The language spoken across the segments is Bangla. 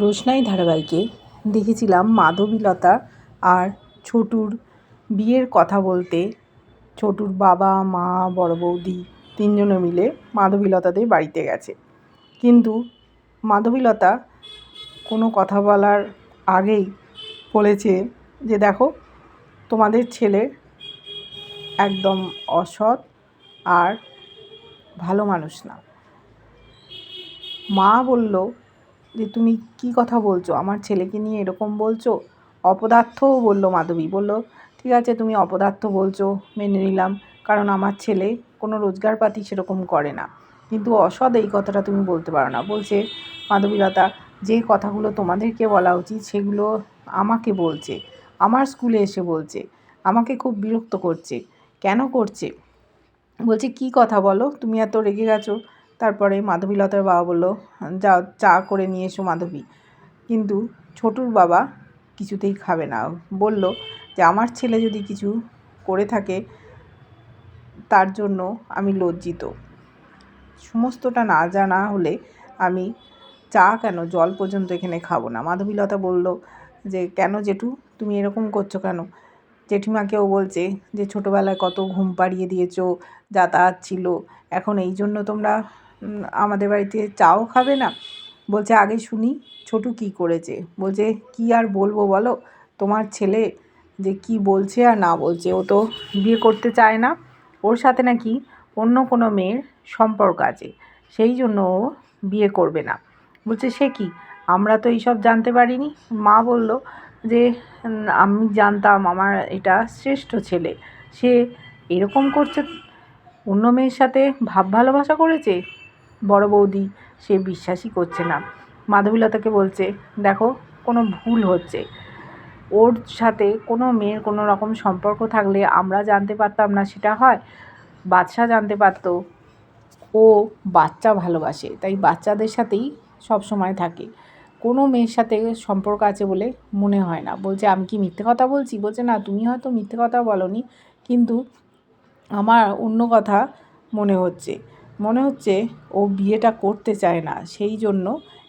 রোশনাই ধারাবাহিকে দেখেছিলাম মাধবীলতা আর ছোটুর বিয়ের কথা বলতে। ছোটুর বাবা, মা, বড় বৌদি তিনজনে মিলে মাধবীলতাদের বাড়িতে গেছে। কিন্তু মাধবীলতা কোনো কথা বলার আগেই বলেছে যে, দেখো, তোমাদের ছেলে একদম অসৎ আর ভালো মানুষ না। মা বলল যে তুমি কি কথা বলছো? আমার ছেলেকে নিয়ে এরকম বলছো? অপদার্থও বলল মাধবী। বলল, ঠিক আছে, তুমি অপদার্থ বলছো, মেনে নিলাম। কারণ আমার ছেলে কোনো রোজগারপাতি সেরকম করে না। কিন্তু অসৎ এই কথাটা তুমি বলতে পারো না। বলছে মাধবীলতা, যে কথাগুলো তোমাদেরকে বলা উচিত সেগুলো আমাকে বলছে। আমার স্কুলে এসে বলছে। আমাকে খুব বিরক্ত করছে। কেন করছে? বলছে, কি কথা বলো? তুমি এত রেগে গেছো। তারপরে মাধবীলতার বাবা বলল, যাও, চা করে নিয়ে এসো মাধবী। কিন্তু ছোটুর বাবা কিছুতেই খাবে না। বলল যে, আমার ছেলে যদি কিছু করে থাকে, তার জন্য আমি লজ্জিত। সমস্তটা না জানা হলে আমি চা কেন, জল পর্যন্ত এখানে খাব না? মাধবীলতা বলল যে, কেন জেঠু? তুমি এরকম করছ কেন? জেঠিমাকেও বলছে যে, ছোটোবেলায় কত ঘুম পাড়িয়ে দিয়েছ, যাতায়াত ছিল। এখন এই জন্য তোমরা আমাদের বাড়িতে চাও খাবে না? বলছে, আগে শুনি, ছোটু কি করেছে? বলছে, কি আর বলব বলো? তোমার ছেলে যে কি বলছে আর না বলছে, ও তো বিয়ে করতে চায় না। ওর সাথে নাকি অন্য কোনো মেয়ের সম্পর্ক আছে, সেই জন্য ও বিয়ে করবে না। বলছে, সে কি? আমরা তো এইসব জানতে পারিনি। মা বলল যে আমি জানতাম, আমার এটা শ্রেষ্ঠ ছেলে। সে এরকম করছে, অন্য মেয়ের সাথে ভাব ভালোবাসা করেছে? বড় বৌদি, সে বিশ্বাসই করছে না। মাধবীলতাকে বলছে, দেখো, কোনো ভুল হচ্ছে। ওর সাথে কোনো মেয়ের কোনো রকম সম্পর্ক থাকলে আমরা জানতে পারতাম না সেটা হয়। বাচ্চা জানতে পারত। ও বাচ্চা ভালোবাসে, তাই বাচ্চাদের সাথেই সব সময় থাকে। কোনো মেয়ের সাথে সম্পর্ক আছে বলে মনে হয় না। বলছে, আমি কি মিথ্যে কথা বলছি? বলছে, না, তুমি হয়তো মিথ্যে কথা বলনি, কিন্তু আমার অন্য কথা মনে হচ্ছে। মনে হচ্ছে ও বিয়েটা করতে চায় না, সেই জন্য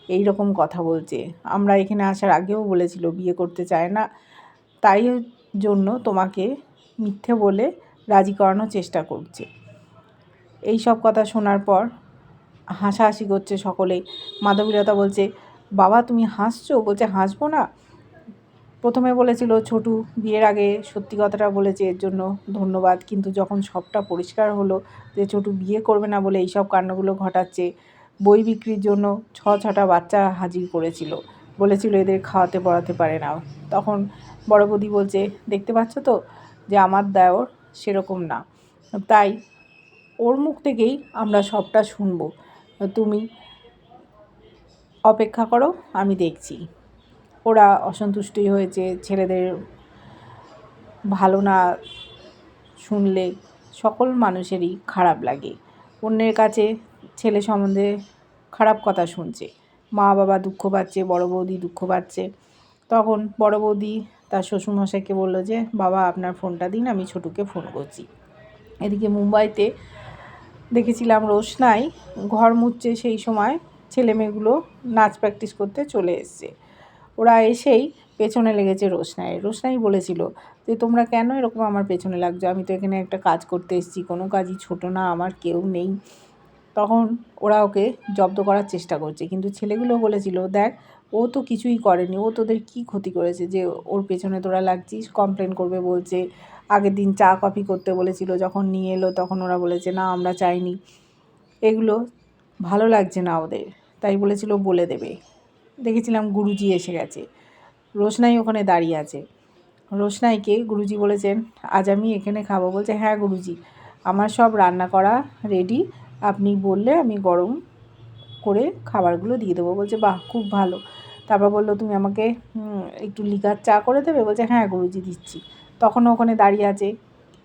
এই রকম কথা বলছে। আমরা এখানে আসার আগেও বলেছিল বিয়ে করতে চায় না, তাই জন্য তোমাকে মিথ্যে বলে রাজি করানোর চেষ্টা করছে। এই সব কথা শোনার পর হাসাহাসি করছে সকলেই। মাধবীলতা বলছে, বাবা, তুমি হাসছো? বলছে, হাসবো না। প্রথমে বলেছিল, ছোটু, বিয়ের আগে সত্যি কথাটা বলেছে, এর জন্য ধন্যবাদ। কিন্তু যখন সবটা পরিষ্কার হলো যে ছোটু বিয়ে করবে না বলে এইসব কাণ্ডগুলো ঘটাচ্ছে, বই বিক্রির জন্য ছ ছটা বাচ্চা হাজির করেছিল। বলেছিল, এদের খাওয়াতে পড়াতে পারে না। তখন বড় বৌদি বলছে, দেখতে পাচ্ছ তো যে আমার দেওর সেরকম না। তাই ওর মুখ থেকেই আমরা সবটা শুনব। তুমি অপেক্ষা করো, আমি দেখছি। ওরা অসন্তুষ্টই হয়েছে, ছেলেদের ভালো না শুনলে সকল মানুষেরই খারাপ লাগে। অন্যের কাছে ছেলে সম্বন্ধে খারাপ কথা শুনছে। মা বাবা দুঃখ পাচ্ছে, বড় বৌদি দুঃখ পাচ্ছে। তখন বড় বৌদি তার শ্বশুরমশাইকে বলল যে, বাবা, আপনার ফোনটা দিন, আমি ছোটুকে ফোন করছি। এদিকে মুম্বাইতে দেখেছিলাম রোশনাই ঘর মুচ্ছে সেই সময় ছেলে মেয়েগুলো নাচ প্র্যাকটিস করতে চলে এসছে। ওরা এসেই পেছনে লেগেছে রোশনাই রোশনাই বলেছিল যে, তোমরা কেন এরকম আমার পেছনে লাগছো? আমি তো এখানে একটা কাজ করতে এসেছি, কোনো কাজই ছোট না, আমার কেউ নেই। তখন ওরা ওকে জব্দ করার চেষ্টা করছে। কিন্তু ছেলেগুলো বলেছিল, দেখ, ও তো কিছুই করেনি, ও তোদের কি ক্ষতি করেছে যে, ওর পেছনে তোরা লাগছিস? কমপ্লেন করবে বলছে, আগের দিন চা কফি করতে বলেছিল, যখন নিয়ে এলো, তখন ওরা বলেছে, না, আমরা চাইনি। এগুলো ভালো লাগছে না ওদের, তাই বলেছিল বলে দেবে। দেখেছিলাম গুরুজি এসে গেছে। রোশনাই ওখানে দাঁড়িয়ে আছে। রোশনাইকে গুরুজি বলেছেন, আজ আমি এখানে খাব। বলছে হ্যাঁ গুরুজি, আমার সব রান্না করা রেডি আপনি বললে আমি গরম করে খাবারগুলো দিয়ে দেবো। বলছে, বাহ, খুব ভালো। তারপর বলল, তুমি আমাকে একটু লিকার চা করে দেবে? বলছে হ্যাঁ গুরুজি, দিচ্ছি। তখনও ওখানে দাঁড়িয়ে আছে।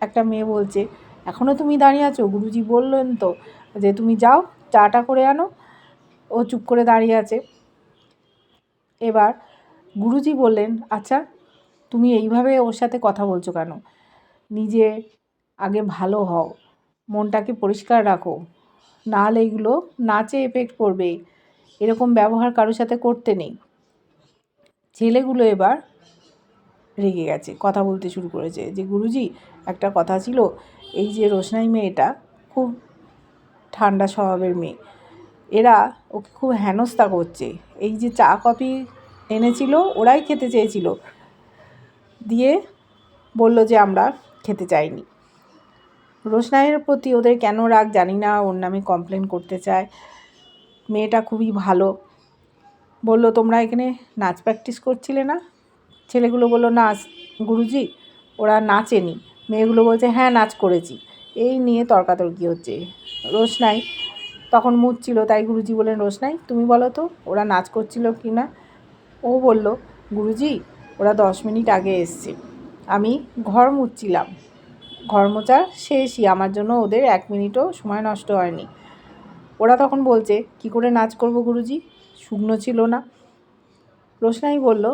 একটা মেয়ে বলছে এখনও তুমি দাঁড়িয়ে আছো? গুরুজি বললেন তো, যে তুমি যাও, চাটা করে আনো। ও চুপ করে দাঁড়িয়ে আছে। এবার গুরুজি বললেন আচ্ছা তুমি এইভাবে ওর সাথে কথা বলছো কেন? নিজে আগে ভালো হও, মনটাকে পরিষ্কার রাখো। নাহলে এগুলো নাচে এফেক্ট করবে এরকম ব্যবহার কারোর সাথে করতে নেই। ছেলেগুলো এবার রেগে গেছে, কথা বলতে শুরু করেছে যে, গুরুজি, একটা কথা ছিল, এই যে রোশনাই মেয়েটা খুব ঠান্ডা স্বভাবের মেয়ে এরা ওকে খুব হেনস্থা করছে। এই যে চা, কফি এনেছিল, ওরাই খেতে চেয়েছিল। দিয়ে বলল যে আমরা খেতে চাইনি। রোশনাইয়ের প্রতি ওদের কেন রাগ জানি না, ওর নামে কমপ্লেন করতে চায়। মেয়েটা খুবই ভালো। বলল, তোমরা এখানে নাচ প্র্যাকটিস করছিলে না? ছেলেগুলো বলল নাচ গুরুজি, ওরা নাচেনি। মেয়েগুলো বলছে হ্যাঁ নাচ করেছি। এই নিয়ে তর্কাতর্কি হচ্ছে। রোশনাই তখন মুচ্ছিল তাই গুরুজি বললেন রোশনাই তুমি বলো তো, ওরা নাচ করছিল কি না? ও বলল, গুরুজি, ওরা দশ মিনিট আগে এসছে। আমি ঘর মুচ্ছিলাম ঘর মোচা শেষই, আমার জন্য ওদের এক মিনিটও সময় নষ্ট হয়নি। ওরা তখন বলছে, কি করে নাচ করব গুরুজি? শুকনো ছিল না। রোশনাই বলল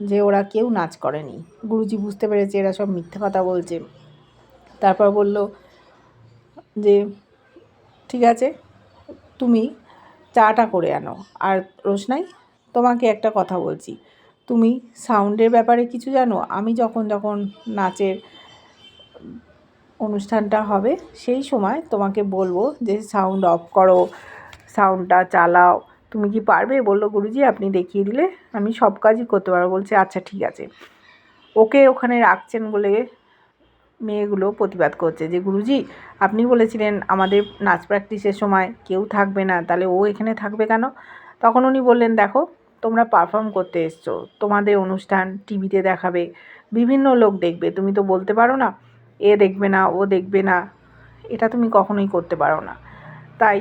যে, ওরা কেউ নাচ করেনি। গুরুজি বুঝতে পেরেছে, এরা সব মিথ্যে কথা বলছে। তারপর বলল যে, ঠিক আছে তুমি চাটা করে আনো। আর রোশনাই, তোমাকে একটা কথা বলছি। তুমি সাউন্ডের ব্যাপারে কিছু জানো? আমি যখন যখন নাচের অনুষ্ঠানটা হবে, সেই সময় তোমাকে বলব যে, সাউন্ড অফ করো, সাউন্ডটা চালাও। তুমি কি পারবে? বলল গুরুজি, আপনি দেখিয়ে দিলে আমি সব কাজই করতে পারব। বলছে আচ্ছা ঠিক আছে। ওকে ওখানে রাখছেন বলে মেয়েগুলো প্রতিবাদ করছে যে, গুরুজি, আপনি বলেছিলেন আমাদের নাচ প্র্যাকটিসের সময় কেউ থাকবে না, তাহলে ও এখানে থাকবে কেন? তখন উনি বললেন, দেখো, তোমরা পারফর্ম করতে এসছো, তোমাদের অনুষ্ঠান টিভিতে দেখাবে, বিভিন্ন লোক দেখবে, তুমি তো বলতে পারো না, এ দেখবে না, ও দেখবে না, এটা তুমি কখনোই করতে পারো না। তাই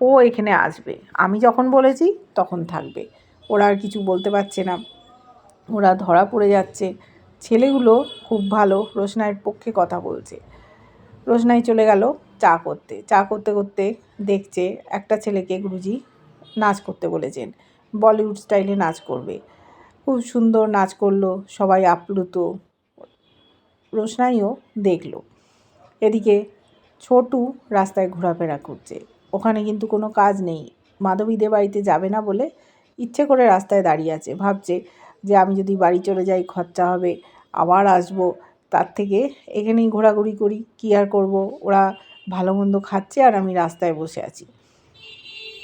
ও এখানে আসবে, আমি যখন বলেছি তখন থাকবে, ওরা আর কিছু বলতে পারছে না, ওরা ধরা পড়ে যাচ্ছে ছেলেগুলো খুব ভালো রোশনাইয়ের পক্ষে কথা বলছে। রোশনাই চলে গেল চা করতে। চা করতে করতে দেখছে একটা ছেলেকে গুরুজি নাচ করতে বলেছেন। বলিউড স্টাইলে নাচ করবে। খুব সুন্দর নাচ করল, সবাই আপ্লুত। রোশনাইও দেখল। এদিকে ছোটু রাস্তায় ঘোরাফেরা করছে। ওখানে কিন্তু কোনো কাজ নেই। মাধবীদের বাড়িতে যাবে না বলে ইচ্ছে করে রাস্তায় দাঁড়িয়ে আছে। ভাবছে যে আমি যদি বাড়ি চলে যাই, খরচা হবে, আবার আসব। তার থেকে এখানেই ঘোরাঘুরি করি, কী আর করব? ওরা ভালো মন্দ খাচ্ছে আর আমি রাস্তায় বসে আছি।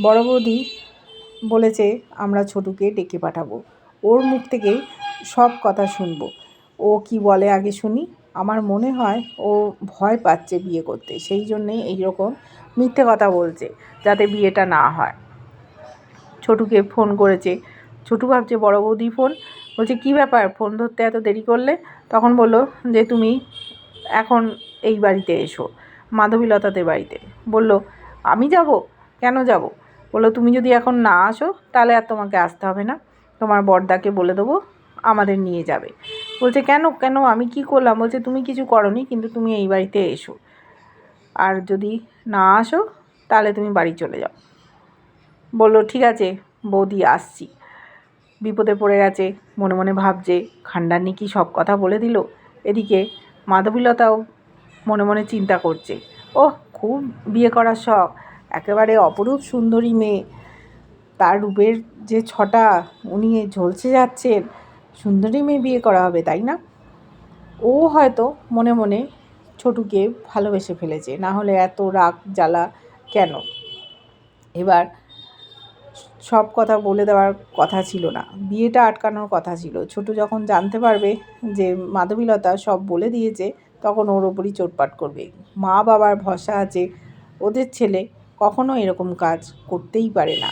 বড় বৌদি বলেছে, আমরা ছোটুকে ডেকে পাঠাবো। ওর মুখ থেকে সব কথা শুনব। ও কি বলে আগে শুনি। আমার মনে হয় ও ভয় পাচ্ছে বিয়ে করতে। সেই জন্যেই এইরকম মিথ্যে কথা বলছে, যাতে বিয়েটা না হয়। ছোটুকে ফোন করেছে ছোটু ভাবছে, বড় বৌদি ফোন? বলছে, কী ব্যাপার? ফোন ধরতে এত দেরি করলে? তখন বলল যে, তুমি এখন এই বাড়িতে এসো, মাধবীলতাদের বাড়িতে। বলল, আমি যাব? কেন যাব? বলল, তুমি যদি এখন না আসো, তাহলে আর তোমাকে আসতে হবে না। তোমার বর্দাকে বলে দেবো, আমাদের নিয়ে যাবে। বলছে, কেন? কেন? আমি কি করলাম? বলছে, তুমি কিছু করনি, কিন্তু তুমি এই বাড়িতে এসো। আর যদি না আসো, তাহলে তুমি বাড়ি চলে যাও। বলল, ঠিক আছে, বৌদি, আসছি। বিপদে পড়ে গেছে, মনে মনে ভাবছে খান্ডানি কি সব কথা বলে দিল? এদিকে মাধবীলতাও মনে মনে চিন্তা করছে। ও খুব বিয়ে করার শখ, একেবারে অপরূপ সুন্দরী মেয়ে। তার রূপের যে ছটা, উনি ঝলসে যাচ্ছেন, সুন্দরী মেয়ে বিয়ে করা হবে, তাই না? ও হয়তো মনে মনে ছোটুকে ভালোবেসে ফেলেছে, না হলে এত রাগ জ্বালা কেন? এবার সব কথা বলে দেওয়ার কথা ছিল না। বিয়েটা আটকানোর কথা ছিল। ছোটু যখন জানতে পারবে যে মাধবীলতা সব বলে দিয়েছে, তখন ওর ওপরই চোটপাট করবে। মা বাবার ভরসা আছে, ওদের ছেলে কখনো এরকম কাজ করতেই পারে না।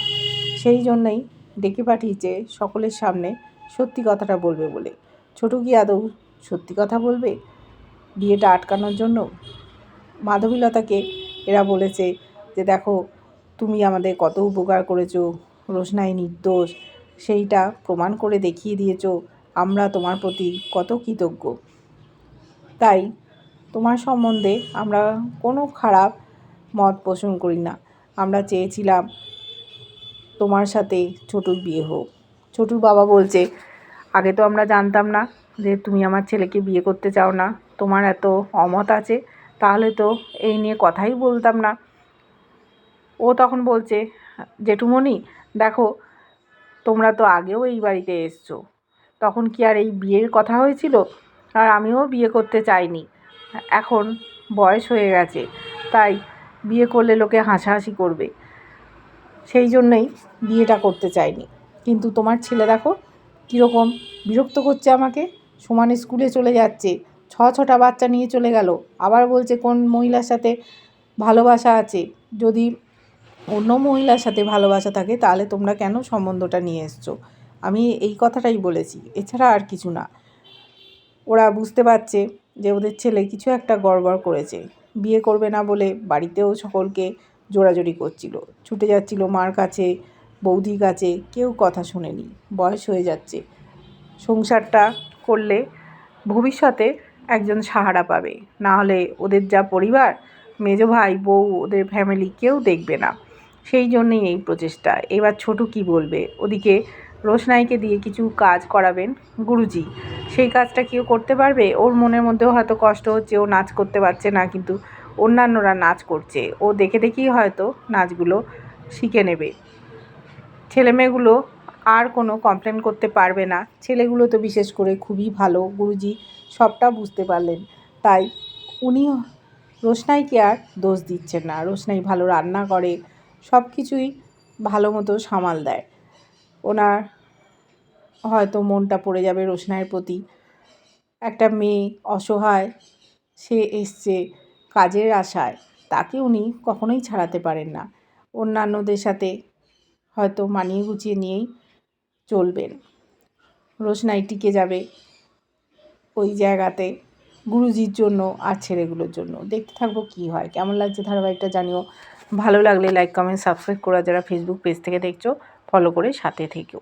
সেই জন্যই ডেকে পাঠিয়েছে সকলের সামনে সত্যি কথাটা বলবে বলে। ছোটু কি আদৌ সত্যি কথা বলবে? বিয়েটা আটকানোর জন্য? মাধবীলতাকে এরা বলেছে যে, দেখো, তুমি আমাদের কত উপকার করেছ। রোশনাই নির্দোষ। সেইটা প্রমাণ করে দেখিয়ে দিয়েছ, আমরা তোমার প্রতি কত কৃতজ্ঞ। তাই তোমার সম্বন্ধে আমরা কোনো খারাপ মত পোষণ করি না। আমরা চেয়েছিলাম তোমার সাথে ছোটুর বিয়ে হোক। ছোটুর বাবা বলছে, আগে তো আমরা জানতাম না যে তুমি আমার ছেলেকে বিয়ে করতে চাও না। তোমার এত অমত আছে, তাহলে তো এই নিয়ে কথাই বলতাম না। ও তখন বলছে জেঠুমণি, দেখো, তোমরা তো আগেও এই বাড়িতে এসছো। তখন কি আর এই বিয়ের কথা হয়েছিল? আর আমিও বিয়ে করতে চাইনি। এখন বয়স হয়ে গেছে, তাই বিয়ে করলে লোকে হাসাহাসি করবে। সেই জন্যই বিয়েটা করতে চাইনি। কিন্তু তোমার ছেলে দেখো, কীরকম বিরক্ত করছে আমাকে। সমানে স্কুলে চলে যাচ্ছে, ছ ছটা বাচ্চা নিয়ে চলে গেল। আবার বলছে, কোন মহিলার সাথে ভালোবাসা আছে? যদি অন্য মহিলার সাথে ভালোবাসা থাকে, তাহলে তোমরা কেন সম্বন্ধটা নিয়ে এসছো? আমি এই কথাটাই বলেছি, এছাড়া আর কিছু না। ওরা বুঝতে পারছে যে ওদের ছেলে কিছু একটা গড়বড় করেছে। বিয়ে করবে না বলে বাড়িতেও সকলকে জোরাজোরি করছিল। ছুটে যাচ্ছিল মার কাছে, বৌদির কাছে, কেউ কথা শোনেনি। বয়স হয়ে যাচ্ছে। সংসারটা করলে ভবিষ্যতে একজন সাহারা পাবে। না হলে ওদের যা পরিবার, মেজো ভাই, বউ, ওদের ফ্যামিলি কেউ দেখবে না। সেই জন্যেই এই প্রচেষ্টা। এবার ছোটু কি বলবে? ওদিকে রোশনাইকে দিয়ে কিছু কাজ করাবেন গুরুজি। সেই কাজটা কেউ করতে পারবে? ওর মনের মধ্যেও হয়তো কষ্ট হচ্ছে, ও নাচ করতে পারছে না, কিন্তু অন্যান্যরা নাচ করছে। ও দেখে দেখেই হয়তো নাচগুলো শিখে নেবে। ছেলেমেয়েগুলো আর কোনো কমপ্লেন করতে পারবে না। ছেলেগুলো তো বিশেষ করে খুবই ভালো। গুরুজি সবটা বুঝতে পারলেন। তাই উনি রোশনাইকে আর দোষ দিচ্ছেন না। রোশনাই ভালো রান্না করে সব কিছুই ভালো মতো সামাল দেয়। ওনার হয়তো মনটা পড়ে যাবে রোশনাইয়ের প্রতি। একটা মেয়ে অসহায়, সে এসছে কাজের আশায়। তাকে উনি কখনোই ছাড়াতে পারেন না। অন্যান্যদের সাথে হয়তো মানিয়ে গুছিয়ে নিয়েই চলবেন। রোশনাই টিকে যাবে ওই জায়গাতে গুরুজির জন্য আর ছেলেগুলোর জন্য। দেখতে থাকব কি হয়। কেমন লাগছে ধারাবাহিকটা জানিও। ভালো লাগলে লাইক কমেন্ট সাবস্ক্রাইব করা যারা ফেসবুক পেজ থেকে দেখছ ফলো করে সাথে থেকেও।